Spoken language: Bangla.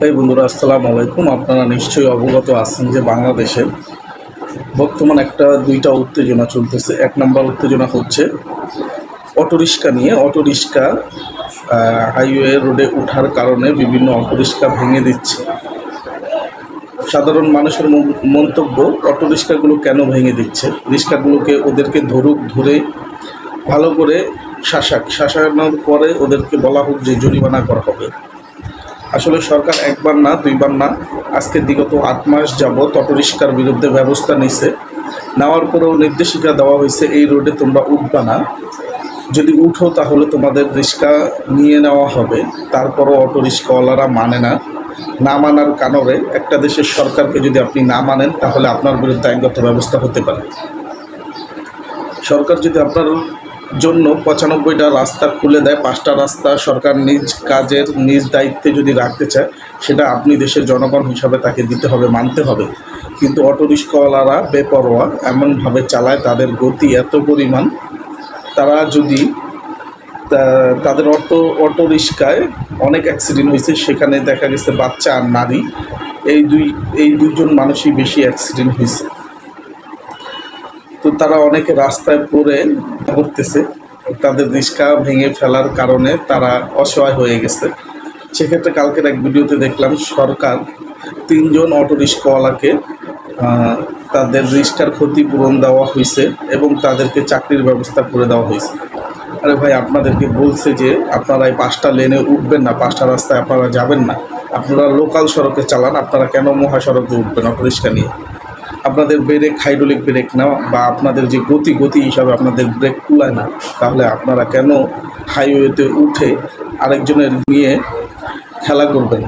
এই বন্ধুরা, আসসালামু আলাইকুম। আপনারা নিশ্চয়ই অবগত আছেন যে বাংলাদেশে বর্তমান একটা দুইটা উত্তেজনা চলতেছে। এক নম্বর উত্তেজনা হচ্ছে অটোরিক্সা নিয়ে। অটোরিক্সা হাইওয়ে রোডে ওঠার কারণে বিভিন্ন অটোরিক্সা ভেঙে দিচ্ছে। সাধারণ মানুষের মন- মন্তব্য অটোরিক্সাগুলো কেন ভেঙে দিচ্ছে? রিক্সাগুলোকে ওদেরকে ধরুক, ধরে ভালো করে শাসাক শাসানোর পরে ওদেরকে বলা হোক যে জরিমানা করা হবে। আসলে সরকার একবার না, দুইবার না আজকে বিগত আট মাস যাবৎ অটোরিক্সার বিরুদ্ধে ব্যবস্থা নিছে। নেওয়ার পরেও নির্দেশিকা দেওয়া হয়েছে, এই রোডে তোমরা উঠবা না। যদি উঠো তাহলে তোমাদের রিক্সা নিয়ে নেওয়া হবে, তারপরও অটো রিক্সাওয়ালারা মানে না। না মানার কারণে একটা দেশের সরকারকে যদি আপনি না মানেন, তাহলে আপনার বিরুদ্ধে আইনগত ব্যবস্থা হতে পারে। সরকার যদি আপনার জন্য পঁচানব্বইটা রাস্তা খুলে দেয়। পাঁচটা রাস্তা সরকার নিজ কাজের, নিজ দায়িত্বে যদি রাখতে চায়, সেটা আপনি দেশের জনগণ হিসাবে তাকে দিতে হবে, মানতে হবে। কিন্তু অটো রিক্সাওয়ালারা বেপরোয়া, এমনভাবে চালায়, তাদের গতি এত পরিমাণ, তারা যদি তাদের অটো অটো রিক্সায় অনেক অ্যাক্সিডেন্ট হয়েছে, সেখানে দেখা গেছে বাচ্চা আর নারী। এই দুই, এই দুজন মানুষই বেশি অ্যাক্সিডেন্ট হয়েছে। তারা অনেকে রাস্তায় পড়ে করতেছে তাদের রিক্সা ভেঙে ফেলার কারণে তারা অসহায় হয়ে গেছে। সেক্ষেত্রে কালকের এক ভিডিওতে দেখলাম সরকার তিনজন অটো রিক্সাওয়ালাকে তাদের রিক্সার ক্ষতিপূরণ দেওয়া হয়েছে এবং তাদেরকে চাকরির ব্যবস্থা করে দেওয়া হয়েছে। আরে ভাই, আপনাদেরকে বলছে যে আপনারা এই পাঁচটা লেনে উঠবেন না, পাঁচটা রাস্তায় আপনারা যাবেন না। আপনারা লোকাল সড়কে চালান, আপনারা কেন মহাসড়কে উঠবেন অটো রিক্সা নিয়ে? আপনাদের ব্রেক হাইড্রোলিক ব্রেক না, বা আপনাদের যে গতি গতি হিসাবে আপনাদের ব্রেক কুলায় না, তাহলে আপনারা কেন হাইওয়েতে উঠে আরেকজনের নিয়ে খেলা করবেন?